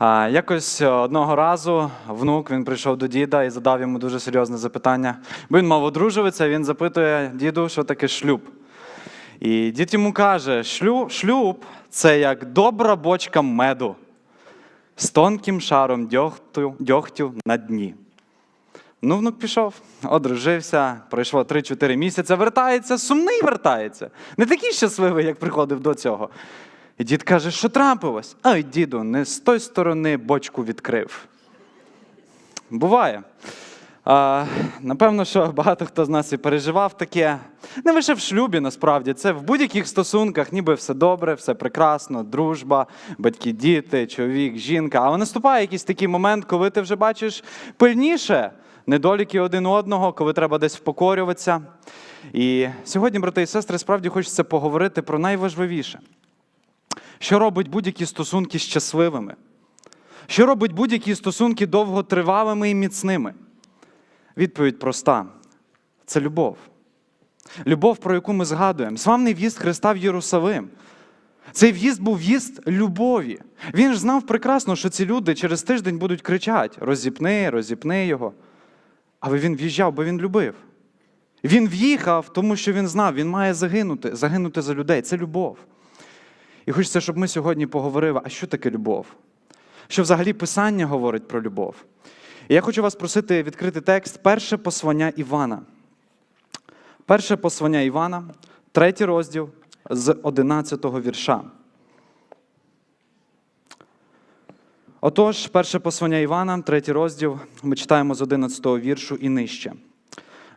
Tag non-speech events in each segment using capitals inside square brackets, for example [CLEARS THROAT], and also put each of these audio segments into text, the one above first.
Якось одного разу внук він прийшов до діда і задав йому дуже серйозне запитання. Бо він мав одружуватися, він запитує діду, що таке шлюб. І дід йому каже: шлюб, шлюб це як добра бочка меду з тонким шаром дьогтю, дьогтю на дні. Ну, внук пішов, одружився, пройшло 3-4 місяці, вертається, сумний вертається. Не такий щасливий, як приходив до цього. І дід каже, що трапилось? Ай, діду, не з тої сторони бочку відкрив. Буває. А, напевно, що багато хто з нас і переживав таке. Не лише в шлюбі, насправді, це в будь-яких стосунках, ніби все добре, все прекрасно, дружба, батьки, діти, чоловік, жінка. Але наступає якийсь такий момент, коли ти вже бачиш пильніше недоліки один одного, коли треба десь впокорюватися. І сьогодні, брати і сестри, справді хочеться поговорити про найважливіше. Що робить будь-які стосунки щасливими? Що робить будь-які стосунки довготривалими і міцними? Відповідь проста: це любов. Любов, про яку ми згадуємо. Славний в'їзд Христа в Єрусалим. Цей в'їзд був в'їзд любові. Він ж знав прекрасно, що ці люди через тиждень будуть кричати: розіпни, розіпни його. Але він в'їжджав, бо він любив. Він в'їхав, тому що він знав, він має загинути, загинути за людей. Це любов. І хочеться, щоб ми сьогодні поговорили, а що таке любов? Що взагалі Писання говорить про любов? І я хочу вас просити відкрити текст перше послання Івана. Перше послання Івана, третій розділ з 11 го вірша. Отож, перше послання Івана, третій розділ, ми читаємо з 11 го віршу і нижче.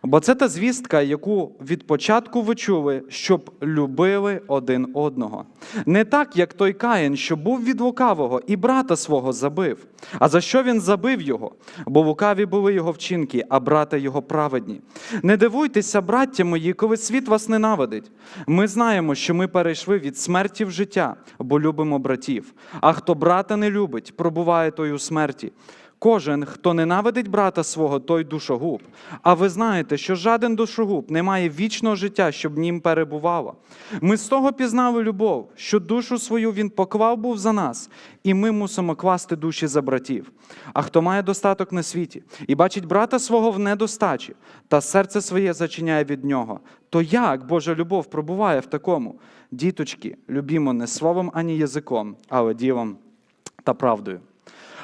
Бо це та звістка, яку від початку ви чули, щоб любили один одного. Не так, як той Каїн, що був від лукавого і брата свого забив. А за що він забив його? Бо лукаві були його вчинки, а брата його праведні. Не дивуйтеся, браття мої, коли світ вас ненавидить. Ми знаємо, що ми перейшли від смерті в життя, бо любимо братів. А хто брата не любить, пробуває той у смерті. Кожен, хто ненавидить брата свого, той душогуб. А ви знаєте, що жаден душогуб не має вічного життя, щоб нім перебувало. Ми з того пізнали любов, що душу свою він поклав був за нас, і ми мусимо класти душі за братів. А хто має достаток на світі і бачить брата свого в недостачі, та серце своє зачиняє від нього, то як Божа любов пробуває в такому? Діточки, любімо не словом ані язиком, але ділом та правдою.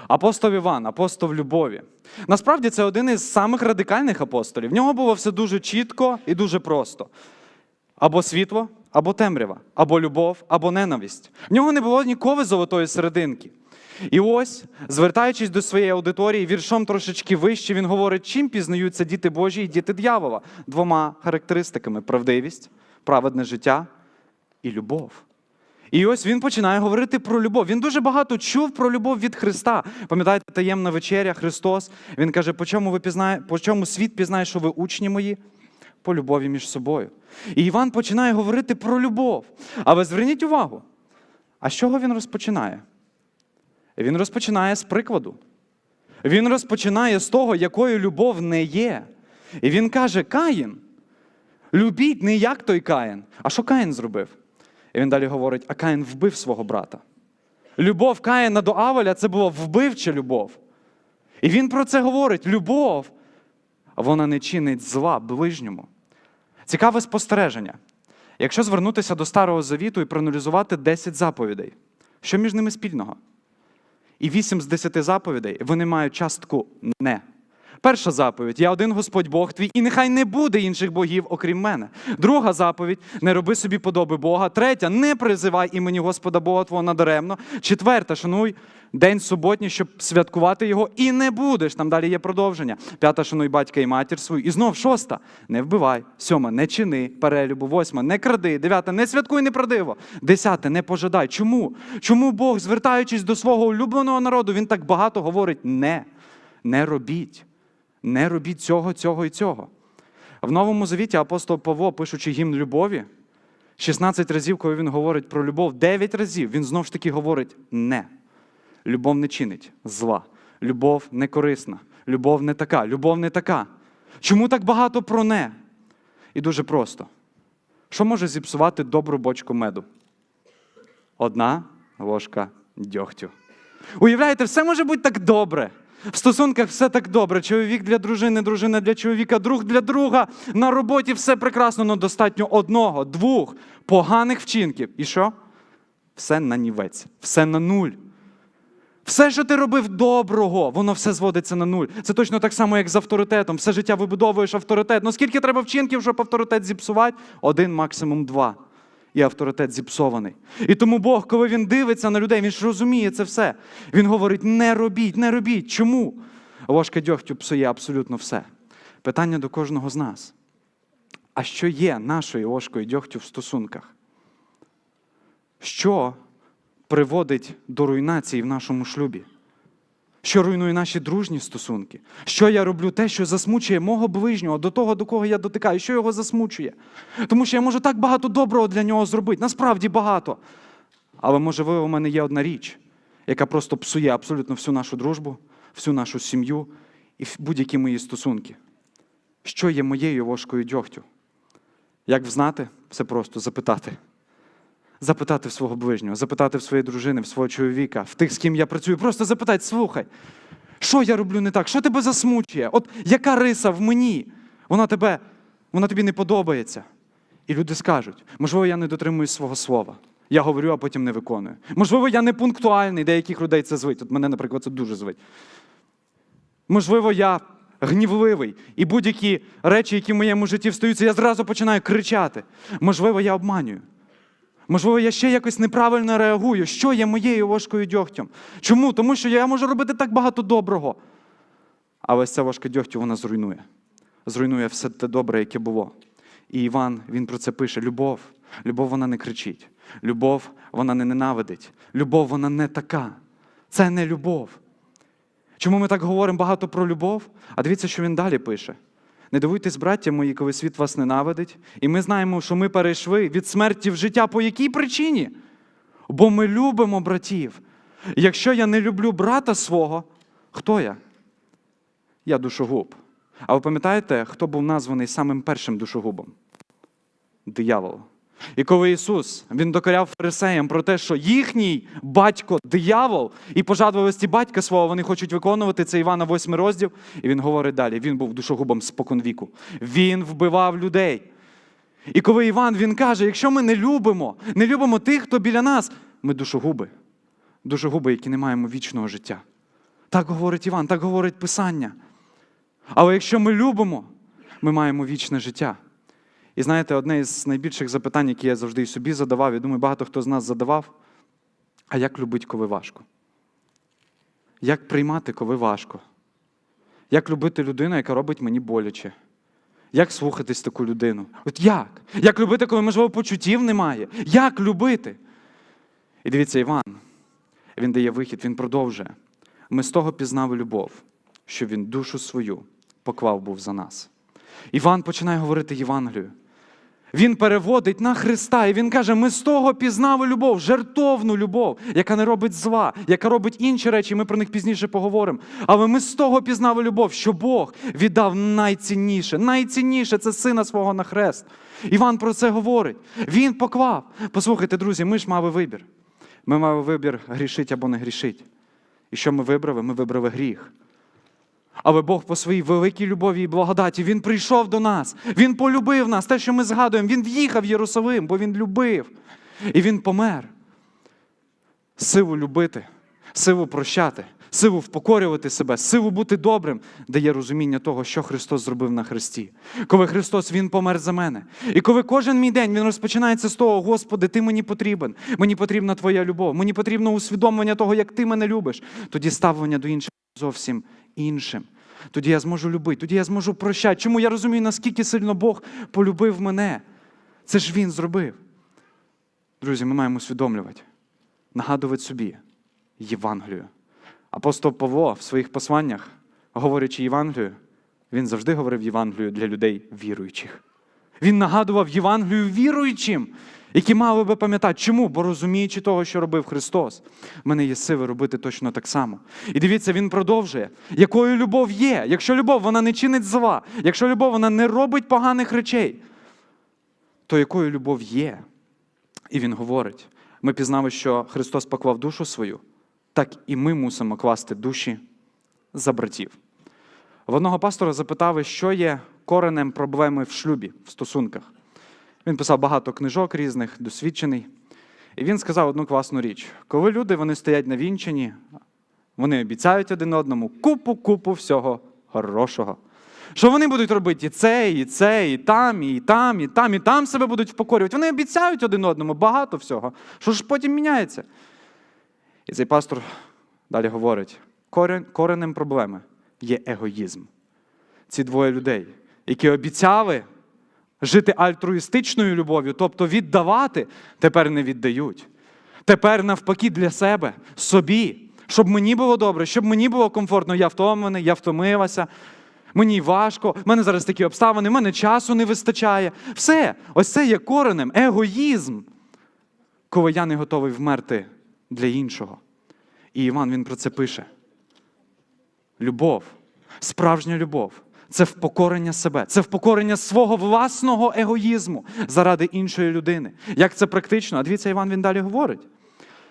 Апостол Іван, апостол любові. Насправді це один із самих радикальних апостолів. В нього було все дуже чітко і дуже просто: або світло, або темрява, або любов, або ненависть. В нього не було ніколи золотої серединки. І ось, звертаючись до своєї аудиторії, віршом трошечки вище, він говорить, чим пізнаються діти Божі і діти дьявола двома характеристиками: правдивість, праведне життя і любов. І ось він починає говорити про любов. Він дуже багато чув про любов від Христа. Пам'ятаєте, таємна вечеря, Христос. Він каже, по чому ви пізнає, по чому світ пізнає, що ви учні мої? По любові між собою. І Іван починає говорити про любов. Але зверніть увагу, а з чого він розпочинає? Він розпочинає з прикладу. Він розпочинає з того, якою любов не є. І він каже: Каїн, любіть не як той Каїн. А що Каїн зробив? І він далі говорить: а Каїн вбив свого брата. Любов Каїна до Авеля це була вбивча любов. І він про це говорить: любов, вона не чинить зла ближньому. Цікаве спостереження. Якщо звернутися до Старого Завіту і проаналізувати 10 заповідей, що між ними спільного? І 8 з 10 заповідей вони мають частку не. Перша заповідь: Я один Господь Бог твій, і нехай не буде інших богів, окрім мене. Друга заповідь не роби собі подоби Бога. Третя не призивай імені Господа Бога Твого надаремно. Четверта, шануй день суботній, щоб святкувати його, і не будеш. Там далі є продовження. П'ята, шануй батька і матір свою. І знов шоста. Не вбивай. Сьома, не чини перелюбу. Восьма, не кради. Дев'ята, не святкуй неправдиво. Десяте, не пожадай. Чому? Чому Бог, звертаючись до свого улюбленого народу, він так багато говорить не, не робіть. Не робіть цього, цього і цього. В Новому Завіті апостол Павло, пишучи гімн любові, 16 разів, коли він говорить про любов, 9 разів він знов ж таки говорить не. Любов не чинить зла. Любов не корисна. Любов не така. Любов не така. Чому так багато про не? І дуже просто. Що може зіпсувати добру бочку меду? Одна ложка дьогтю. Уявляєте, все може бути так добре. В стосунках все так добре. Чоловік для дружини, дружина для чоловіка, друг для друга. На роботі все прекрасно, але достатньо одного, двох поганих вчинків. І що? Все на нівець, все на нуль. Все, що ти робив доброго, воно все зводиться на нуль. Це точно так само, як з авторитетом. Все життя вибудовуєш авторитет. Ну скільки треба вчинків, щоб авторитет зіпсувати? Один, максимум два. І авторитет зіпсований. І тому Бог, коли він дивиться на людей, він ж розуміє це все. Він говорить: не робіть, не робіть. Чому? Ложка дьогтю псує абсолютно все. Питання до кожного з нас. А що є нашою ложкою дьогтю в стосунках? Що приводить до руйнації в нашому шлюбі? Що руйнує наші дружні стосунки? Що я роблю те, що засмучує мого ближнього, до того, до кого я дотикаю, що його засмучує? Тому що я можу так багато доброго для нього зробити, насправді багато. Але можливо, у мене є одна річ, яка просто псує абсолютно всю нашу дружбу, всю нашу сім'ю і будь-які мої стосунки. Що є моєю ложкою дьогтю? Як взнати? Все просто запитати. Запитати в свого ближнього, запитати в своєї дружини, в свого чоловіка, в тих, з ким я працюю. Просто запитати, слухай, що я роблю не так? Що тебе засмучує? От яка риса в мені? Вона тебе, вона тобі не подобається. І люди скажуть, можливо, я не дотримуюсь свого слова. Я говорю, а потім не виконую. Можливо, я не пунктуальний, деяких людей це звить. От мене, наприклад, це дуже звить. Можливо, я гнівливий, і будь-які речі, які в моєму житті встаються, я зразу починаю кричати. Можливо, я обманюю. Можливо, я ще якось неправильно реагую. Що є моєю ложкою дьогтем? Чому? Тому що я можу робити так багато доброго. Але ця ложка дьогтю вона зруйнує. Зруйнує все те добре, яке було. І Іван він про це пише: любов. Любов вона не кричить. Любов вона не ненавидить. Любов вона не така. Це не любов. Чому ми так говоримо багато про любов? А дивіться, що він далі пише. Не дивуйтесь, браття мої, коли світ вас ненавидить. І ми знаємо, що ми перейшли від смерті в життя. По якій причині? Бо ми любимо братів. Якщо я не люблю брата свого, хто я? Я душогуб. А ви пам'ятаєте, хто був названий самим першим душогубом? Диявол. І коли Ісус Він докоряв фарисеям про те, що їхній батько диявол і пожадливості батька свого вони хочуть виконувати, це Івана 8 розділ. І він говорить далі: він був душогубом споконвіку. Він вбивав людей. І коли Іван він каже: якщо ми не любимо, не любимо тих, хто біля нас, ми душогуби. Душогуби, які не маємо вічного життя. Так говорить Іван, так говорить Писання. Але якщо ми любимо, ми маємо вічне життя. І знаєте, одне із найбільших запитань, які я завжди і собі задавав, я думаю, багато хто з нас задавав, а як любить, коли важко? Як приймати, коли важко? Як любити людину, яка робить мені боляче? Як слухатись таку людину? От як? Як любити, коли, можливо, почуттів немає? Як любити? І дивіться, Іван, він дає вихід, він продовжує. Ми з того пізнали любов, що він душу свою поклав був за нас. Іван починає говорити Євангелію. Він переводить на Христа, і він каже: ми з того пізнали любов, жертовну любов, яка не робить зла, яка робить інші речі, ми про них пізніше поговоримо. Але ми з того пізнали любов, що Бог віддав найцінніше. Найцінніше це сина свого на хрест. Іван про це говорить. Він поклав. Послухайте, друзі, ми ж мали вибір. Ми мали вибір грішить або не грішить. І що ми вибрали? Ми вибрали гріх. Але Бог по своїй великій любові і благодаті Він прийшов до нас, Він полюбив нас, те, що ми згадуємо, Він в'їхав в Єрусалим, бо Він любив. І Він помер. Силу любити, силу прощати, силу впокорювати себе, силу бути добрим, дає розуміння того, що Христос зробив на Христі. Коли Христос Він помер за мене. І коли кожен мій день Він розпочинається з того, Господи, Ти мені потрібен, мені потрібна Твоя любов, мені потрібно усвідомлення того, як Ти мене любиш, тоді ставлення до інших зовсім іншим. Тоді я зможу любити, тоді я зможу прощати. Чому я розумію, наскільки сильно Бог полюбив мене? Це ж Він зробив. Друзі, ми маємо усвідомлювати, нагадувати собі Євангелію. Апостол Павло в своїх посланнях, говорячи Євангелію, він завжди говорив Євангелію для людей віруючих. Він нагадував Євангелію віруючим, які мали би пам'ятати, чому? Бо розуміючи того, що робив Христос, в мене є сили робити точно так само. І дивіться, він продовжує, якою любов є. Якщо любов вона не чинить зла, якщо любов вона не робить поганих речей, то якою любов є? І він говорить: ми пізнали, що Христос поклав душу свою так і ми мусимо класти душі за братів. В одного пастора запитали, що є коренем проблеми в шлюбі, в стосунках. Він писав багато книжок різних, досвідчений. І він сказав одну класну річ: коли люди вони стоять на вінчанні, вони обіцяють один одному купу-купу всього хорошого. Що вони будуть робити і це, і це, і там, і там, і там, і там себе будуть впокорювати. Вони обіцяють один одному багато всього. Що ж потім міняється? І цей пастор далі говорить: корен, коренем проблеми є егоїзм. Ці двоє людей, які обіцяли жити альтруїстичною любов'ю, тобто віддавати, тепер не віддають. Тепер навпаки для себе, собі, щоб мені було добре, щоб мені було комфортно, я втомлений, я втомилася. Мені важко, в мене зараз такі обставини, в мене часу не вистачає. Все, ось це є коренем, егоїзм, коли я не готовий вмерти для іншого. І Іван він про це пише. Любов, справжня любов це впокорення себе, це впокорення свого власного егоїзму заради іншої людини. Як це практично? А дивіться, Іван він далі говорить.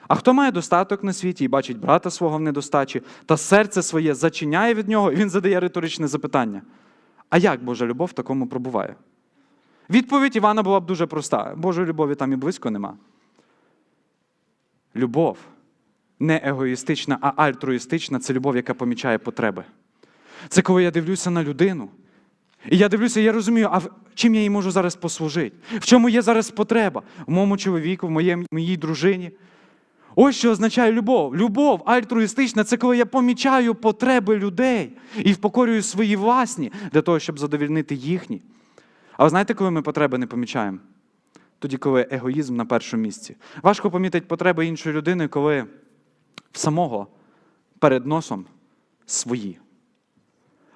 А хто має достаток на світі і бачить брата свого в недостачі, та серце своє зачиняє від нього, і він задає риторичне запитання: а як Божа любов в такому пробуває? Відповідь Івана була б дуже проста: Божої любові там і близько нема. Любов не егоїстична, а альтруїстична це любов, яка помічає потреби. Це коли я дивлюся на людину. І я дивлюся, я розумію, а чим я їй можу зараз послужити? В чому є зараз потреба? В моєму чоловіку, в моєму, моїй дружині. Ось що означає любов. Любов альтруїстична це коли я помічаю потреби людей і впокорюю свої власні для того, щоб задовільнити їхні. А ви знаєте, коли ми потреби не помічаємо? Тоді, коли егоїзм на першому місці. Важко помітити потреби іншої людини, коли в самого перед носом свої.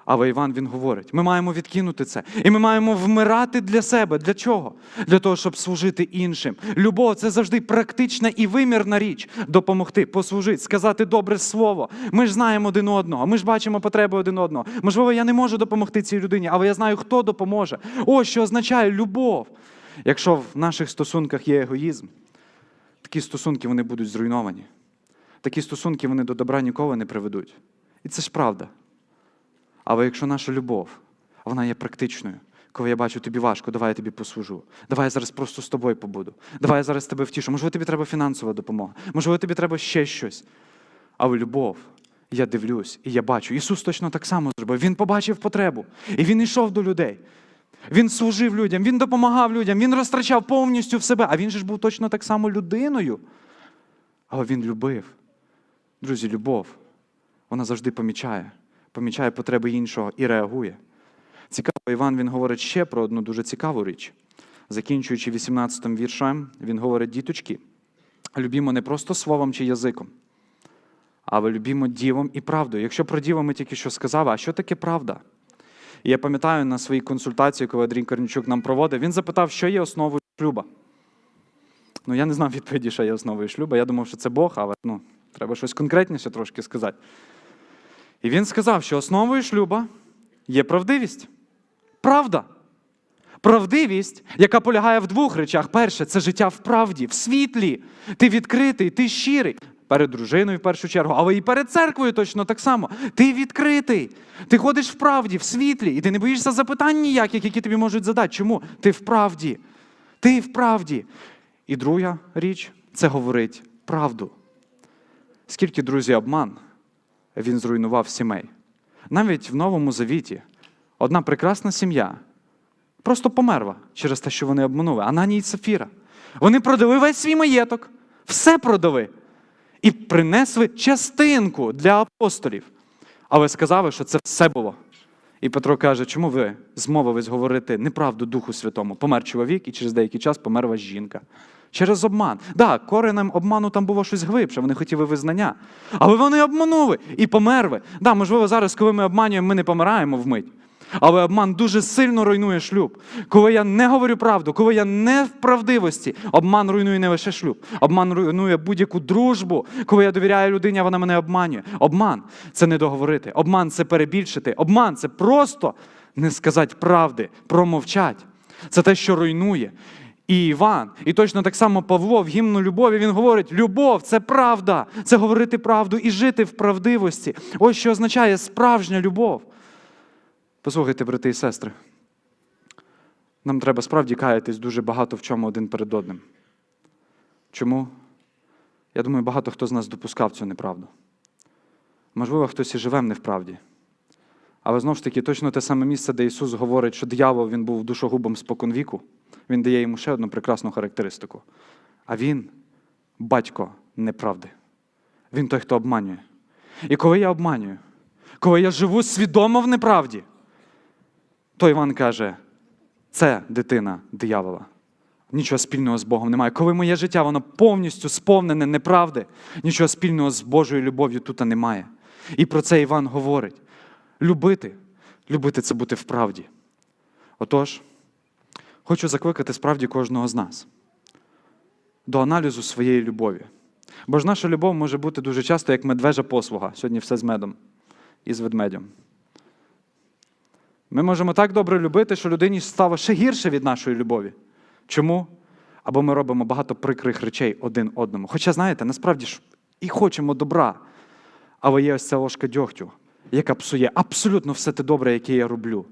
Але Іван він говорить: ми маємо відкинути це. І ми маємо вмирати для себе. Для чого? Для того, щоб служити іншим. Любов це завжди практична і вимірна річ допомогти, послужити, сказати добре слово. Ми ж знаємо один одного, ми ж бачимо потреби один одного. Можливо, я не можу допомогти цій людині, але я знаю, хто допоможе. Ось що означає любов. Якщо в наших стосунках є егоїзм, такі стосунки вони будуть зруйновані. Такі стосунки вони до добра ніколи не приведуть. І це ж правда. Але якщо наша любов, вона є практичною, коли я бачу, тобі важко, давай я тобі послужу. Давай я зараз просто з тобою побуду. Давай я зараз тебе втішу. Можливо, тобі треба фінансова допомога. Можливо, тобі треба ще щось. Але любов, я дивлюсь і я бачу. Ісус точно так само зробив. Він побачив потребу. І Він йшов до людей. Він служив людям, він допомагав людям, він розтрачав повністю в себе. А він же ж був точно так само людиною. Але він любив. Друзі, любов, вона завжди помічає, помічає потреби іншого і реагує. Цікаво, Іван він говорить ще про одну дуже цікаву річ. Закінчуючи 18 віршем, він говорить: діточки, любімо не просто словом чи язиком, але любімо ділом і правдою. Якщо про діло ми тільки що сказали, а що таке правда? І я пам'ятаю на своїй консультації, коли Андрій Корнічук нам проводив, він запитав, що є основою шлюба. Ну, я не знав відповіді, що є основою шлюба. Я думав, що це Бог, але ну, треба щось конкретніше трошки сказати. І він сказав, що основою шлюба є правдивість. Правда. Правдивість, яка полягає в двох речах. Перше, це життя в правді, в світлі. Ти відкритий, ти щирий. Перед дружиною в першу чергу, але і перед церквою точно так само. Ти відкритий. Ти ходиш в правді, в світлі, і ти не боїшся запитань ніяких, які тобі можуть задати. Чому? Ти в правді. Ти в правді. І друга річ це говорить правду. Скільки, друзі, обман він зруйнував сімей. Навіть в Новому Завіті одна прекрасна сім'я просто померла через те, що вони обманули. Ананій і Сафіра. Вони продали весь свій маєток, все продали. І принесли частинку для апостолів. Але сказали, що це все було. І Петро каже, чому ви змовились говорити неправду Духу Святому? Помер чоловік, і через деякий час померла жінка. Через обман. Так, да, коренем обману там було щось глибше, вони хотіли визнання. Але вони обманули і померли. Да, можливо, зараз, коли ми обманюємо, ми не помираємо вмить. Але обман дуже сильно руйнує шлюб. Коли я не говорю правду, коли я не в правдивості, обман руйнує не лише шлюб, обман руйнує будь-яку дружбу. Коли я довіряю людині, вона мене обманює. Обман це не договорити, обман це перебільшити, обман це просто не сказати правди, промовчать. Це те, що руйнує. І Іван. І точно так само Павло в гімну любові він говорить: любов це правда, це говорити правду і жити в правдивості. Ось що означає справжня любов. Послухайте, брати і сестри. Нам треба справді каятись дуже багато в чому один перед одним. Чому? Я думаю, багато хто з нас допускав цю неправду. Можливо, хтось і живе в неправді. Але знову ж таки, точно те саме місце, де Ісус говорить, що диявол він був душогубом споконвіку, Він дає йому ще одну прекрасну характеристику. А він батько неправди. Він той, хто обманює. І коли я обманюю, коли я живу свідомо в неправді, то Іван каже, це дитина диявола. Нічого спільного з Богом немає. Коли моє життя воно повністю сповнене неправди, нічого спільного з Божою любов'ю тут немає. І про це Іван говорить. Любити, любити це бути в правді. Отож, хочу закликати справді кожного з нас до аналізу своєї любові. Бо ж наша любов може бути дуже часто як медвежа послуга. Сьогодні все з медом і з ведмедем. Ми можемо так добре любити, що людині стало ще гірше від нашої любові. Чому? Або ми робимо багато прикрих речей один одному. Хоча, знаєте, насправді ж і хочемо добра, але є ось ця ложка дьогтю, яка псує абсолютно все те добре, яке я роблю.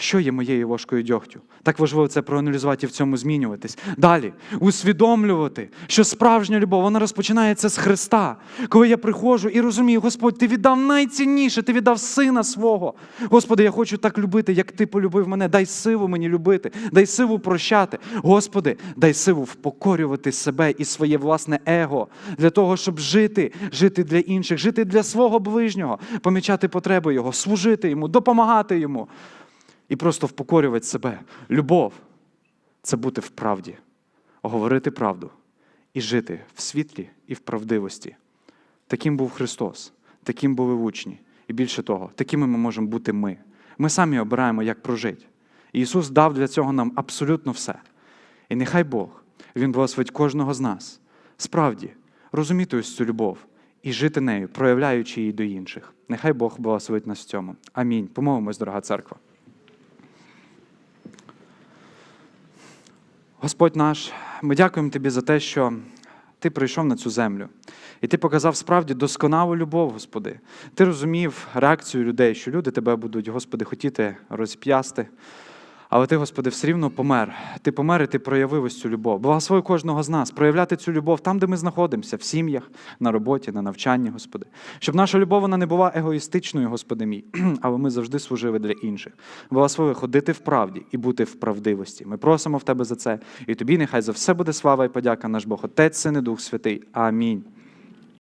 Що є моєю ложкою дьогтю? Так важливо це проаналізувати і в цьому змінюватись. Далі усвідомлювати, що справжня любов вона розпочинається з Христа. Коли я приходжу і розумію, Господь, ти віддав найцінніше, ти віддав сина свого. Господи, я хочу так любити, як ти полюбив мене. Дай силу мені любити, дай силу прощати. Господи, дай силу впокорювати себе і своє власне его для того, щоб жити, жити для інших, жити для свого ближнього, помічати потреби Його, служити йому, допомагати йому і просто впокорювати себе. Любов це бути в правді, говорити правду і жити в світлі і в правдивості. Таким був Христос, таким були учні. І більше того, такими ми можемо бути ми. Ми самі обираємо, як прожити. Ісус дав для цього нам абсолютно все. І нехай Бог, Він благословить кожного з нас, справді розуміти ось цю любов і жити нею, проявляючи її до інших. Нехай Бог благословить нас в цьому. Амінь. Помолимось, дорога церква. Господь наш, ми дякуємо Тобі за те, що Ти прийшов на цю землю. І ти показав справді досконалу любов, Господи. Ти розумів реакцію людей, що люди тебе будуть, Господи, хотіти розп'ясти. Але ти, Господи, все рівно помер. Ти помер і ти проявив ось цю любов. Благослови кожного з нас, проявляти цю любов там, де ми знаходимося, в сім'ях, на роботі, на навчанні, Господи. Щоб наша любов вона не була егоїстичною, Господи мій, [CLEARS THROAT] але ми завжди служили для інших. Благослови ходити в правді і бути в правдивості. Ми просимо в Тебе за це. І тобі нехай за все буде слава і подяка наш Бог, Отець, Син і Дух Святий. Амінь.